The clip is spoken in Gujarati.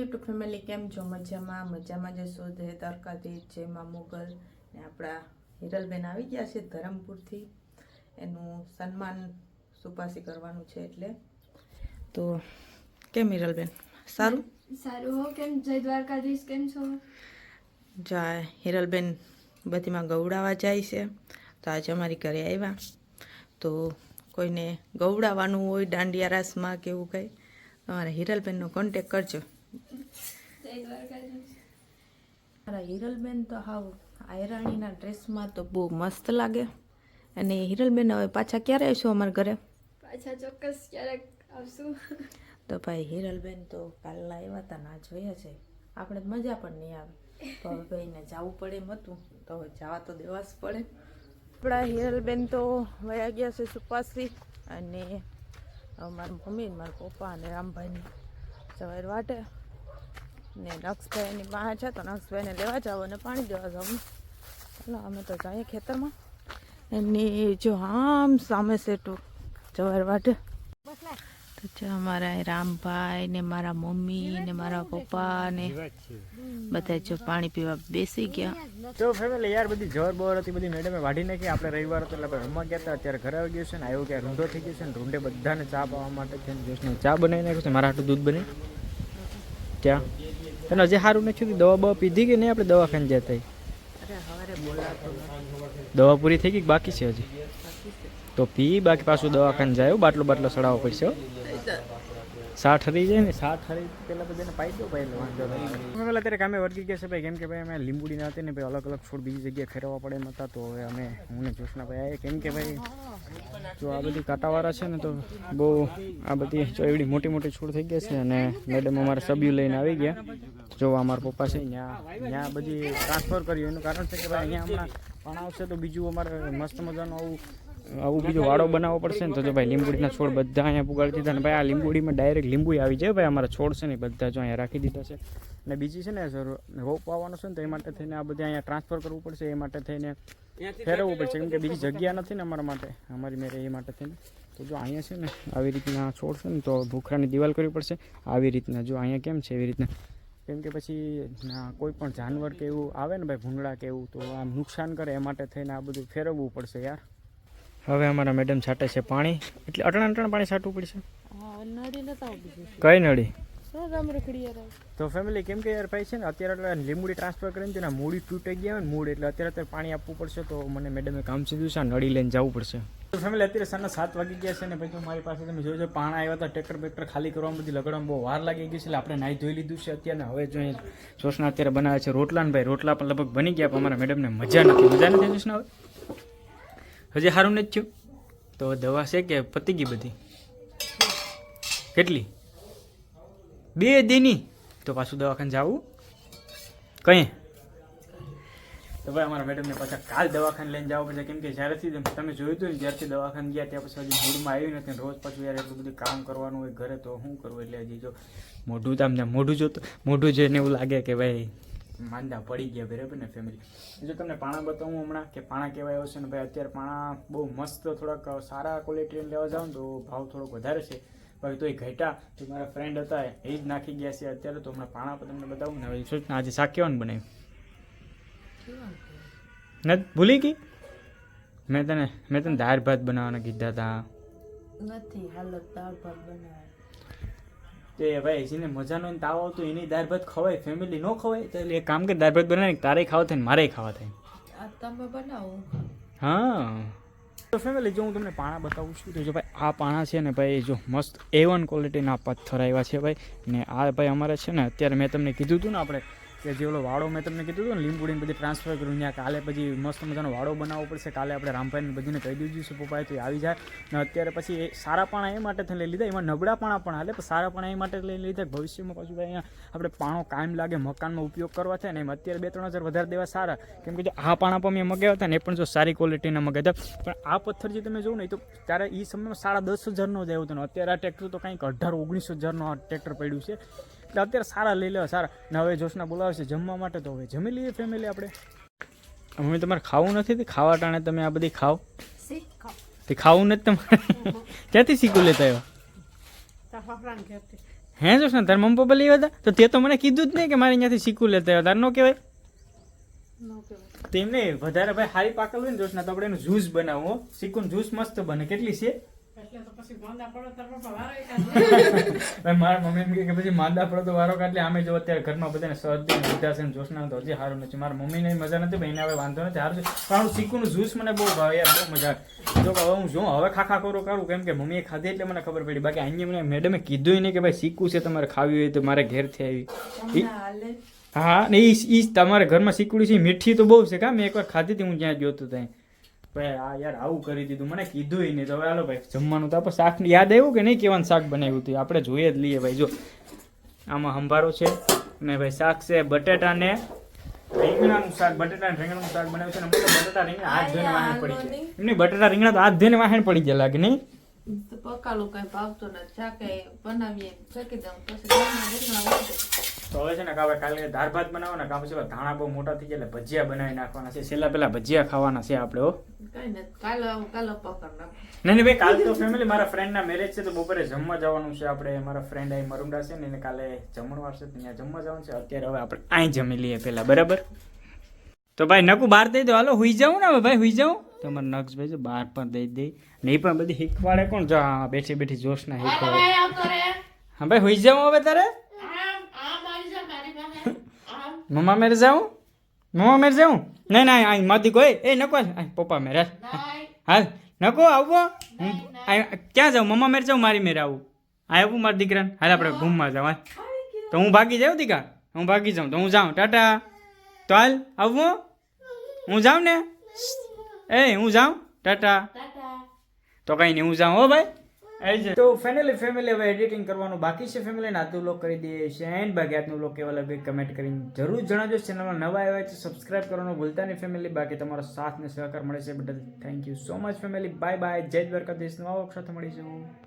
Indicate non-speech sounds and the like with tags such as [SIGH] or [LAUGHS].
યુટ્યુબ ફેમિલી કેમ છો? મજામાં? મજામાં જશો દે દ્વારકાધીશ જય મા મોગલ. ને આપણા હિરલબેન આવી ગયા છે ધરમપુરથી. એનું સન્માન સુપાસી કરવાનું છે એટલે. તો કેમ હિરલબેન? સારું? સારું હો. કેમ? જય દ્વારકાધીશ કેમ છો? જા હિરલબેન બધીમાં ગૌડાવા જાય છે. તો આજે અમારી ઘરે આવ્યા. તો કોઈને ગૌડાવાનું હોય દાંડિયા રાસમાં કે એવું કંઈ તમારા હિરલબેનનો કોન્ટેક કરજો. જય મારા હિરલબેન તો હાવ આયરાણીના ડ્રેસમાં તો બહુ મસ્ત લાગે અને હિરલબેન હવે પાછા ક્યારે આવશો અમારા ઘરે પાછા ચોક્કસ ક્યારેક આવશું તો ભાઈ હિરલબેન તો કાલના આવ્યા હતા ના જોયા છે આપણે મજા પણ નહીં આવે તો હવે ભાઈને જવું પડે એમ હતું તો હવે જવા તો દેવા જ પડે આપણા હિરલબેન તો વયા ગયા છે સુપાસી અને મારા મમ્મી મારા પપ્પા અને રામભાઈની સવાર વાટે ને નક્ષભાઈની પાસે છે તો નક્ષભાઈને લેવા જાવ અને પાણી દેવા જાવ. ચાલો, અમે તો જઈએ ખેતરમાં. એની જો આમ સામે છે ટુ જવાર વાટે તો છે અમારા રામભાઈ ને મારા મમ્મી ને મારા પપ્પા ને બધા જો પાણી પીવા બેસી ગયા. તો ફેમિલી યાર બધી જોર બોર હતી, બધી મેડમે વાઢી નાખી. આપણે રવિવાર હતો એટલે રમવા ગયા હતા. અત્યારે ઘરે આવી ગયું છે ને, આવ્યો કે રૂંઢો થઈ ગયો છે ને, રૂંઢે બધાને ચા પાવા માટે જોશને ચા બનાવી નાખ્યું છે. મારા હાટું દૂધ બની. ચા તને હજી સારું નથી દવા બવા પીધી કે નહીં આપણે દવાખાને જતા દવા પૂરી થઈ ગઈ કે બાકી છે હજી? તો પી બાકી પાછું દવાખાને જાય હો, બાટલો બાટલો ચડાવવો પડશે હો. સાઠ હરી જાય ને, સાઠ હરી પેલા બધાને પાઈ દો ભાઈ વાંધો નહીં. અમે પહેલાં અત્યારે કામે વર્ગી ગયા ભાઈ, કેમ કે ભાઈ અમે લીંબુડી ના ને ભાઈ, અલગ અલગ છોડ બીજી જગ્યાએ ફેરવવા પડે એમ હતા, તો હવે અમે, હું ને જોશના ભાઈ આવીએ. કેમ કે ભાઈ, જો આ બધી કાંટાવાળા છે ને, તો બહુ આ બધી, જો એવડી મોટી મોટી છોડ થઈ ગયા છે અને મેડમ અમારા સભ્યો લઈને આવી ગયા. જો અમારા પપ્પા છે ત્યાં ત્યાં બધી ટ્રાન્સફર કર્યું. એનું કારણ છે કે ભાઈ અહીંયા હમણાં પણ આવશે તો બીજું અમારે મસ્ત મજાનું આવું આવું બીજો વાડો બનાવવો પડશે ને તો જો ભાઈ લીંબુડીના છોડ બધા અહીંયા પુગાડી દીધા ને ભાઈ આ લીંબુડીમાં ડાયરેક્ટ લીંબુ આવી જાય ભાઈ અમારા છોડ છે ને બધા જો અહીંયા રાખી દીધા છે. અને બીજી છે ને સર રોપ વાવવાનો છે ને તો એ માટે થઈને આ બધા અહીંયા ટ્રાન્સફર કરવું પડશે એ માટે થઈને ફેરવવું પડશે કેમ કે બીજી જગ્યા નથી ને અમારા માટે અમારી મેરે એ માટે થઈને. તો જો અહીંયા છે ને આવી રીતના છોડ છે ને તો ભૂખરાની દિવાલ કરવી પડશે. આવી રીતના જો અહીંયા કેમ છે એવી રીતના? કેમ કે પછી કોઈ પણ જાનવર કે એવું આવે ને ભાઈ ભૂંગળા કે એવું તો આમ નુકસાન કરે એ માટે થઈને આ બધું ફેરવવું પડશે યાર. હવે અમારા મેડમ છાંટે છે પાણી. એટલે અટણ અટણ પાણી છાંટવું પડશે. કઈ રખડી તો ફેમિલી કેમ કે યાર ભાઈ છે ને અત્યારે એટલે લીંબુડી ટ્રાન્સફર કરીને છે ને મૂડી તૂટી ગયા હોય ને મૂડ એટલે અત્યારે અત્યારે પાણી આપવું પડશે તો મને મેડમે કામ સીધું છે આ નળી લઈને જવું પડશે. તો ફેમિલી અત્યારે સાંજના સાત વાગી ગયા છે ને ભાઈ તો મારી પાસે તમે જોજો પાણા આવ્યા હતા ટ્રેક્ટર બેક્ટર ખાલી કરવામાં બધી લગડવામાં બહુ વાર લાગી ગઈ છે એટલે આપણે નાહી ધોઈ લીધું છે અત્યારે હવે જો અહીંયા જોશના અત્યારે બનાવે છે રોટલા ને ભાઈ રોટલા પણ લગભગ બની ગયા પણ અમારા મેડમને મજા નથી. મજા નથી જોશના હવે? હજી સારું નથી થયું? તો દવા છે કે પતી ગઈ બધી? કેટલી? બે દિની. તો પાછું દવાખાને જવું? કઈ? તો ભાઈ અમારા મેડમને પાછા કાલ દવાખાને લઈને જવું પડશે. કેમ કે જ્યારેથી તમે જોયું હતું ને જ્યારથી દવાખાને ગયા, ત્યાં પછી હજી મૂડમાં આવ્યું નથી રોજ પાછું યાર એટલું બધું કામ કરવાનું હોય ઘરે, તો શું કરવું એટલે હજી જો મોઢું તો મોઢું જોતું મોઢું જોઈને એવું લાગે કે ભાઈ માંદા પડી ગયા બરાબર ને ફેમિલી જો તમને પાણા બતાવું હમણાં કે પાણા કેવા આવ્યો છે ને ભાઈ અત્યારે પાણા બહુ મસ્ત થોડાક સારા ક્વોલિટી લેવા જાઓ ને તો ભાવ થોડોક વધારે છે. ભાઈ તો એ ઘટા તો મારા ફ્રેન્ડ હતા એ જ નાખી ગયા છે અત્યારે તો હમણાં પાણા પર તમને બતાવું ને. હવે આજે શાક કેવાનું બનાવ્યું ન ભૂલી ગઈ? મેં તને મેં તને દાળ ભાત બનાવવાના કીધા હતા નથી હાલત દાળ ભાત બનાવે તે ભાઈ જેને મજાનો નહીં તાવ આવતો એની દાળ ભાત ખવાય ફેમિલી ન ખવાય? તો એટલે એક કામ કે દાળ ભાત બનાવી તારે ખાવા થાય મારે ખાવા થાય. તમે બનાવો. હા. તો ફેમિલી જો હું તમને પાણા બતાવું છું તો જો ભાઈ આ પાણા છે ને ભાઈ જો મસ્ત એ વન ક્વોલિટીના પથ્થર આવ્યા છે ભાઈ. ને આ ભાઈ અમારે છે ને અત્યારે મેં તમને કીધું હતું ને આપણે કે જે ઓલો વાડો મેં તમને કીધું હતું ને લીંબુડીને બધી ટ્રાન્સફર કર્યું ત્યાં કાલે પછી મસ્ત મજાનો વાડો બનાવવો પડશે. કાલે આપણે રામભાઈને બધીને કહી દીધું છે, પપ્પાએ તો આવી જાય ને અત્યારે પછી એ સારા પાણા એ માટે લઈ લીધા, એમાં નબળા પાણા પણ હાલે, પણ સારા પાણા એ માટે લઈ લીધા ભવિષ્યમાં પાછું ભાઈ અહીંયા આપણે પાણો કાયમ લાગે, મકાનમાં ઉપયોગ કરવા થાય ને, એમ અત્યારે બે ત્રણ હજાર વધારે દેવા સારા. કેમ કે જો આ પાણા પણ મેં મગાવ્યા હતા ને, એ પણ જો સારી ક્વોલિટીના મગાવ્યા હતા. પણ આ પથ્થર જે તમે જોવો ને તો ત્યારે એ સમયમાં સાડા દસ હજારનો જ આવ્યો હતો અત્યારે આ ટ્રેક્ટર તો કંઈક અઢાર, ઓગણીસ હજારનો આ ટ્રેક્ટર પડ્યું છે. એટલે અત્યારે સારા લઈ લેવા સારા. ને હવે જોશના બોલાવે છે જમવા માટે તો હવે જમી લઈએ ફેમિલી આપણે. મમ્મી તમારે ખાવું નથી તે? ખાવા ટાણે તમે આ બધી ખાઓ. તે ખાવું નથી તમારે? ક્યાંથી શીખું લેતા આવ્યા? હે જોશ ને તારા મમ્મી પપ્પા લઈ આવ્યા તો? તે તો મને કીધું જ નહીં કે મારે અહીંયાથી શીખવું લેતા આવ્યા. તારે ન કહેવાય? તેમને વધારે ભાઈ હારી પાકલ હોય ને જોશ ને તો આપણે એનું જ્યુસ બનાવો સીકુન જ્યુસ મસ્ત બને. કેટલી છે? [LAUGHS] મારા મમ્મી કે પછી માંદા પડો તો વારો કાઢલે આમે જો અત્યારે ઘરમાં બધાને શરદી ને જોશના તો હજી સારું નથી. મારા મમ્મીને મજા નથી ભાઈ હવે વાંધો નથી સારું છે. પણ જ્યુસ મને બહુ ભાવે યાર બહુ મજા આવે. જો હવે હું જો હવે ખાખા કરું કરું કેમ કે મમ્મીએ ખાધી એટલે મને ખબર પડી. બાકી અહીંયા મને મેડમે કીધું નહીં કે ભાઈ શીખવું છે તમારે ખાવી હોય તો મારે ઘેરથી આવી. હા ને ઈ ઈ તમારે ઘરમાં શીખવડી છે મીઠી તો બહુ છે કા? મેં એકવાર ખાધી હતી હું જ્યાં ગયો હતો ત્યાં. ભાઈ, આ યાર આવું કરી દીધું. મને કીધું નહીં. તો હવે હાલો ભાઈ, જમવાનું તો આપણે શાક યાદ આવ્યું કે નહીં કેવાનું શાક બનાવ્યું હતું? આપણે જોઈએ જ લઈએ ભાઈ, જો. આમાં સંભારો છે ને ભાઈ શાક છે બટેટા ને રીંગણાનું શાક. બટેટા અને રીંગણાનું શાક બનાવ્યું છે ને મને બટેટા રીંગણા હાથ ધોઈને વાહણ પડી છે એમની બટેટા રીંગણા તો હાથ ધોઈને વાહણ પડી ગયા લાગે નહીં? તો પકાલું કઈ ભાવતું નથી કઈ બનાવીએ ફેંકી દઉં પછી તો હવે છે ને કાવે કાલે દાળ ભાત બનાવો ને કાં પછી ધાણા બહુ મોટા થઈ ગયા એટલે ભજીયા બનાવી નાખવાના છે. છેલ્લા પેલા ભજીયા ખાવાના છે આપણે હો. કઈ નથી કાલે કાલે પકડ નાખ. નહીં નહીં ભાઈ કાલ તો ફેમિલી મારા ફ્રેન્ડના મેરેજ છે તો બપોરે જમવા જવાનું છે આપણે મારા ફ્રેન્ડ અહીં મરુંડા છે ને એને કાલે જમણવાર છે ત્યાં જમવા જવાનું છે. અત્યારે હવે આપણે અહીં જમી લઈએ પહેલા બરાબર? તો ભાઈ નકુ બહાર દઈ દો. હાલો હુઈ જાઉં ને હવે ભાઈ હુઈ જાઉં. તો નક્સ ભાઈ બહાર પણ દઈ દઈ ને પણ બધી શીખવાડે કોણ? જો હા બેઠી બેઠી જોશ ના શીખવાડે. હા ભાઈ હોઈ જાઉં હવે તારે? મમ્મા મેરે જાઉં? મમ્મા મેરે જાઉં? નહીં નહીં અહીં માદી કોઈ એ નકો પપ્પા મેરે. હાલ નકો આવવો હું ક્યાં જાઉં? મમ્મા મેરે જાઉં મારી મેરે આવું. આ આવું મારા દીકરાને? હાલ આપણે ઘૂમવા જાવ તો હું ભાગી જાઉં દીકા? હું ભાગી જાઉં તો હું જાઉં. ટાટા. તો હાલ આવું. હું જાઉં ને? એ હું જાઉં? ટાટા. તો કઈ નહીં હું જાઉં હો ભાઈ. તો ફાઇનલી ફેમિલી હવે એડિટિંગ કરવાનું બાકી છે ફેમિલી આજનું લોક કરી દઈએ છે એન્ડ બાકી આજનું લોક કેવા લાગે કમેન્ટ કરીને જરૂર જણાવજો. ચેનલમાં નવા આવ્યા છે સબસ્ક્રાઇબ કરવાનું ભૂલતા નહીં ફેમિલી બાકી તમારો સાથ ને સહકાર મળે છે. બદલ thank you so much family bye bye જય દ્વારકાધીશ. નવા વખત મળીશું.